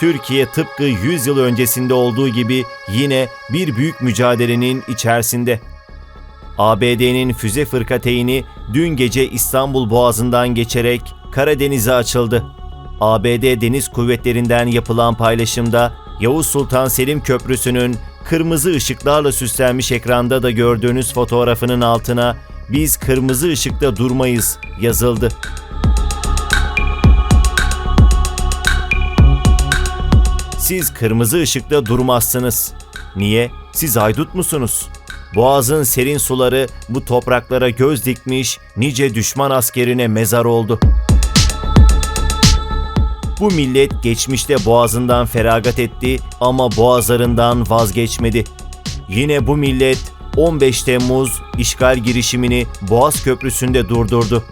Türkiye tıpkı 100 yıl öncesinde olduğu gibi yine bir büyük mücadelenin içerisinde. ABD'nin füze fırkateyni dün gece İstanbul Boğazı'ndan geçerek Karadeniz'e açıldı. ABD Deniz Kuvvetleri'nden yapılan paylaşımda Yavuz Sultan Selim Köprüsü'nün kırmızı ışıklarla süslenmiş ekranda da gördüğünüz fotoğrafının altına biz kırmızı ışıkta durmayız yazıldı. Siz kırmızı ışıkta durmazsınız. Niye? Siz haydut musunuz? Boğazın serin suları bu topraklara göz dikmiş nice düşman askerine mezar oldu. Bu millet geçmişte boğazından feragat etti ama boğazlarından vazgeçmedi. Yine bu millet 15 Temmuz işgal girişimini Boğaz Köprüsü'nde durdurdu.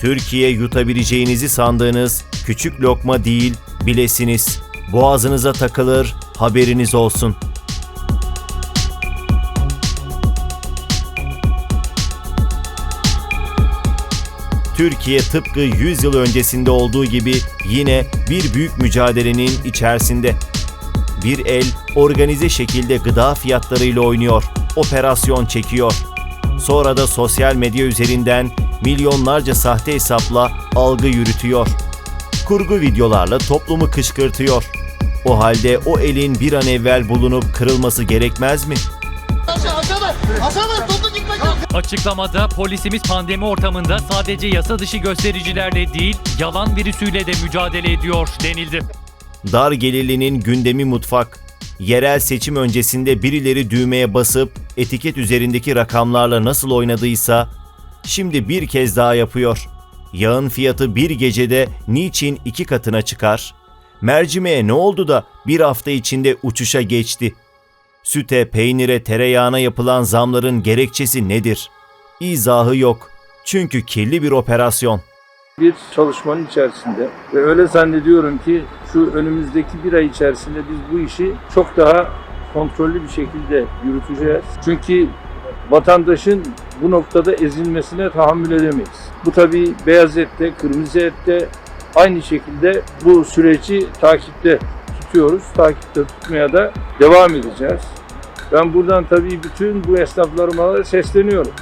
Türkiye yutabileceğinizi sandığınız küçük lokma değil, bilesiniz. Boğazınıza takılır, haberiniz olsun. Türkiye tıpkı 100 yıl öncesinde olduğu gibi yine bir büyük mücadelenin içerisinde. Bir el organize şekilde gıda fiyatlarıyla oynuyor, operasyon çekiyor. Sonra da sosyal medya üzerinden milyonlarca sahte hesapla algı yürütüyor. Kurgu videolarla toplumu kışkırtıyor. O halde o elin bir an evvel bulunup kırılması gerekmez mi? Açıklamada polisimiz pandemi ortamında sadece yasa dışı göstericilerle değil, yalan virüsüyle de mücadele ediyor denildi. Dar gelirlinin gündemi mutfak. Yerel seçim öncesinde birileri düğmeye basıp etiket üzerindeki rakamlarla nasıl oynadıysa şimdi bir kez daha yapıyor. Yağın fiyatı bir gecede niçin iki katına çıkar? Mercimeğe ne oldu da bir hafta içinde uçuşa geçti? Süte, peynire, tereyağına yapılan zamların gerekçesi nedir? İzahı yok. Çünkü kirli bir operasyon. bir çalışmanın içerisinde ve öyle zannediyorum ki şu önümüzdeki bir ay içerisinde biz bu işi çok daha kontrollü bir şekilde yürüteceğiz. Çünkü vatandaşın bu noktada ezilmesine tahammül edemeyiz. Bu tabii beyaz ette, kırmızı ette aynı şekilde bu süreci takipte tutuyoruz. Takipte tutmaya da devam edeceğiz. Ben buradan tabii bütün bu esnaflarıma sesleniyorum.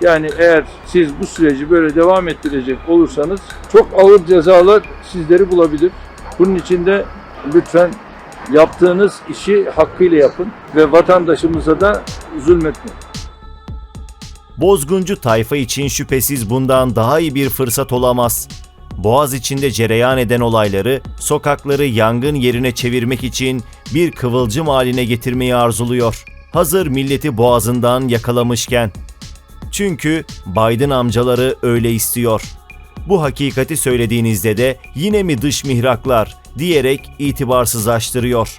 Yani eğer siz bu süreci böyle devam ettirecek olursanız çok ağır cezalar sizleri bulabilir. Bunun için de lütfen yaptığınız işi hakkıyla yapın ve vatandaşımıza da zulmetmeyin. Bozguncu tayfa için şüphesiz bundan daha iyi bir fırsat olamaz. Boğaz içinde cereyan eden olayları sokakları yangın yerine çevirmek için bir kıvılcım haline getirmeyi arzuluyor. Hazır milleti boğazından yakalamışken. Çünkü Biden amcaları öyle istiyor. Bu hakikati söylediğinizde de yine mi dış mihraklar diyerek itibarsızlaştırıyor.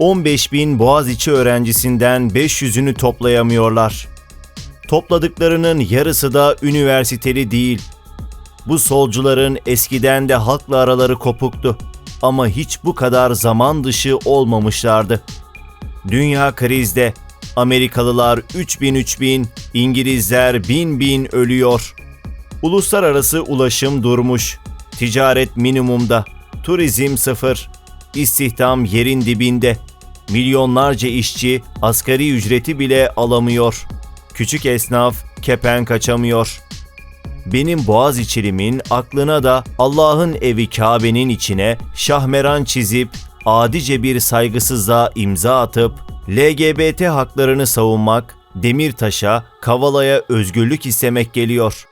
15 bin Boğaziçi öğrencisinden 500'ünü toplayamıyorlar. Topladıklarının yarısı da üniversiteli değil. Bu solcuların eskiden de halkla araları kopuktu ama hiç bu kadar zaman dışı olmamışlardı. Dünya krizde. Amerikalılar 3000 3000, İngilizler 1000 bin ölüyor. Uluslararası ulaşım durmuş. Ticaret minimumda. Turizm sıfır. İstihdam yerin dibinde. Milyonlarca işçi asgari ücreti bile alamıyor. Küçük esnaf kepen kaçamıyor. Benim boğaz içilimin aklına da Allah'ın evi Kabe'nin içine şahmeran çizip adice bir saygısızlığa imza atıp LGBT haklarını savunmak, Demirtaş'a, Kavala'ya özgürlük istemek geliyor.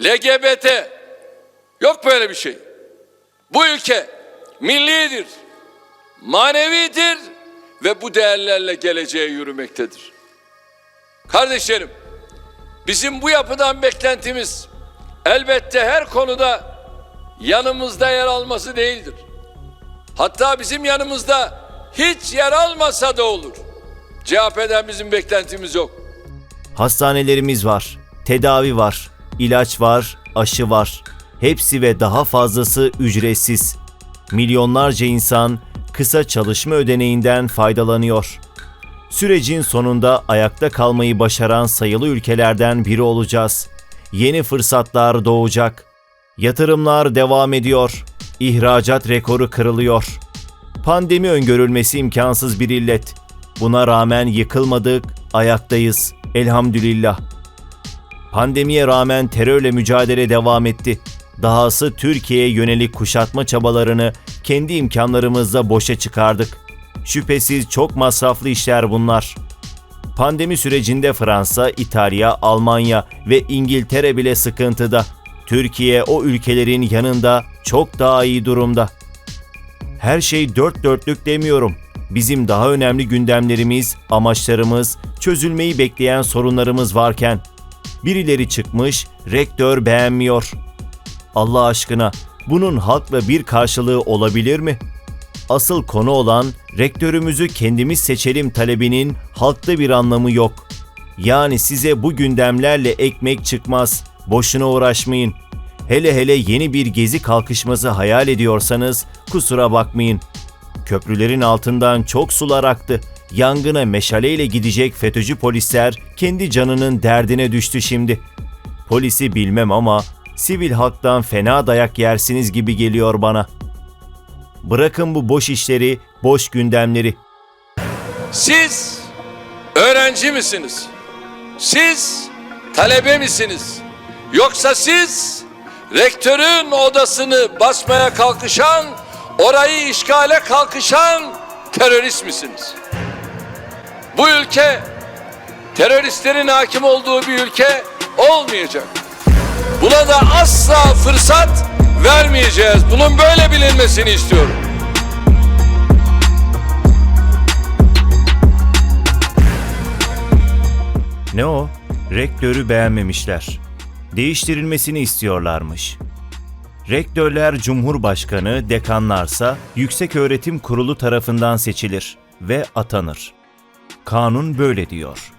LGBT yok böyle bir şey. Bu ülke millidir, manevidir ve bu değerlerle geleceğe yürümektedir. Kardeşlerim, bizim bu yapıdan beklentimiz elbette her konuda yanımızda yer alması değildir. Hatta bizim yanımızda hiç yer almasa da olur. CHP'den bizim beklentimiz yok. Hastanelerimiz var, tedavi var, ilaç var, aşı var. Hepsi ve daha fazlası ücretsiz. Milyonlarca insan kısa çalışma ödeneğinden faydalanıyor. Sürecin sonunda ayakta kalmayı başaran sayılı ülkelerden biri olacağız. Yeni fırsatlar doğacak. Yatırımlar devam ediyor. İhracat rekoru kırılıyor. Pandemi öngörülmesi imkansız bir illet. Buna rağmen yıkılmadık, ayaktayız. Elhamdülillah. Pandemiye rağmen terörle mücadele devam etti. Dahası Türkiye'ye yönelik kuşatma çabalarını kendi imkanlarımızla boşa çıkardık. Şüphesiz çok masraflı işler bunlar. Pandemi sürecinde Fransa, İtalya, Almanya ve İngiltere bile sıkıntıda. Türkiye o ülkelerin yanında çok daha iyi durumda. Her şey dört dörtlük demiyorum. Bizim daha önemli gündemlerimiz, amaçlarımız, çözülmeyi bekleyen sorunlarımız varken birileri çıkmış, rektör beğenmiyor. Allah aşkına bunun halkla bir karşılığı olabilir mi? Asıl konu olan rektörümüzü kendimiz seçelim talebinin halkta bir anlamı yok. Yani size bu gündemlerle ekmek çıkmaz. Boşuna uğraşmayın. Hele hele yeni bir gezi kalkışması hayal ediyorsanız kusura bakmayın. Köprülerin altından çok sular aktı. Yangına meşaleyle gidecek FETÖ'cü polisler kendi canının derdine düştü şimdi. Polisi bilmem ama sivil halktan fena dayak yersiniz gibi geliyor bana. Bırakın bu boş işleri, boş gündemleri. Siz öğrenci misiniz? Siz talebe misiniz? Yoksa siz rektörün odasını basmaya kalkışan, orayı işgale kalkışan terörist misiniz? Bu ülke teröristlerin hakim olduğu bir ülke olmayacak. Buna da asla fırsat vermeyeceğiz. Bunun böyle bilinmesini istiyorum. Ne o? Rektörü beğenmemişler. Değiştirilmesini istiyorlarmış. Rektörler Cumhurbaşkanı, dekanlarsa Yüksek Öğretim Kurulu tarafından seçilir ve atanır. Kanun böyle diyor.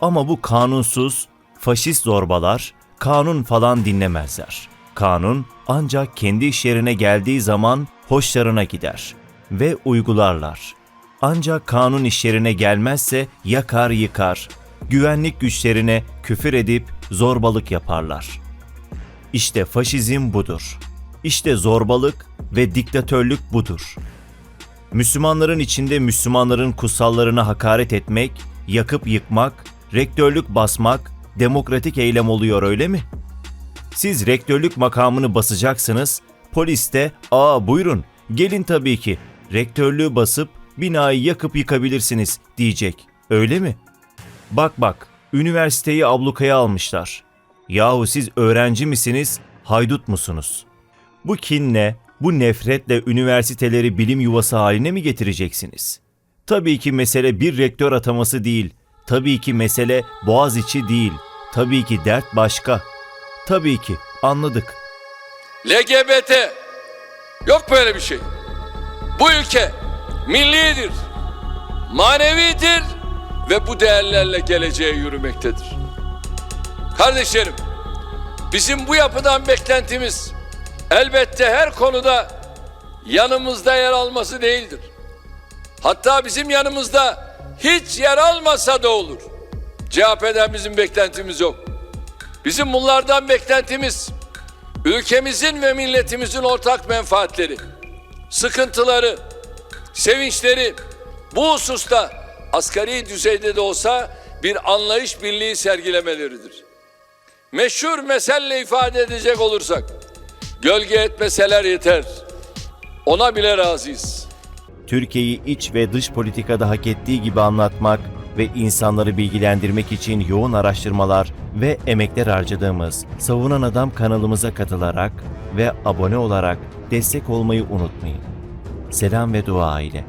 Ama bu kanunsuz, faşist zorbalar kanun falan dinlemezler. Kanun ancak kendi iş yerine geldiği zaman hoşlarına gider ve uygularlar. Ancak kanun iş yerine gelmezse yakar yıkar. Güvenlik güçlerine küfür edip zorbalık yaparlar. İşte faşizm budur. İşte zorbalık ve diktatörlük budur. Müslümanların içinde Müslümanların kutsallarına hakaret etmek, yakıp yıkmak, rektörlük basmak demokratik eylem oluyor öyle mi? Siz rektörlük makamını basacaksınız, polis de ''Aa buyurun, gelin tabii ki, rektörlüğü basıp binayı yakıp yıkabilirsiniz.'' diyecek. Öyle mi? Bak bak, üniversiteyi ablukaya almışlar. Yahu siz öğrenci misiniz, haydut musunuz? Bu kinle, bu nefretle üniversiteleri bilim yuvası haline mi getireceksiniz? Tabii ki mesele bir rektör ataması değil. Tabii ki mesele Boğaziçi değil. Tabii ki dert başka. Tabii ki anladık. LGBT yok böyle bir şey. Bu ülke millidir, manevidir ve bu değerlerle geleceğe yürümektedir. Kardeşlerim, bizim bu yapıdan beklentimiz elbette her konuda yanımızda yer alması değildir. Hatta bizim yanımızda hiç yer almasa da olur. CHP'den bizim beklentimiz yok. Bizim bunlardan beklentimiz ülkemizin ve milletimizin ortak menfaatleri, sıkıntıları, sevinçleri bu hususta asgari düzeyde de olsa bir anlayış birliği sergilemeleridir. Meşhur meselle ifade edecek olursak, gölge etmeseler yeter. Ona bile razıyız. Türkiye'yi iç ve dış politikada hak ettiği gibi anlatmak ve insanları bilgilendirmek için yoğun araştırmalar ve emekler harcadığımız Savunan Adam kanalımıza katılarak ve abone olarak destek olmayı unutmayın. Selam ve dua ile.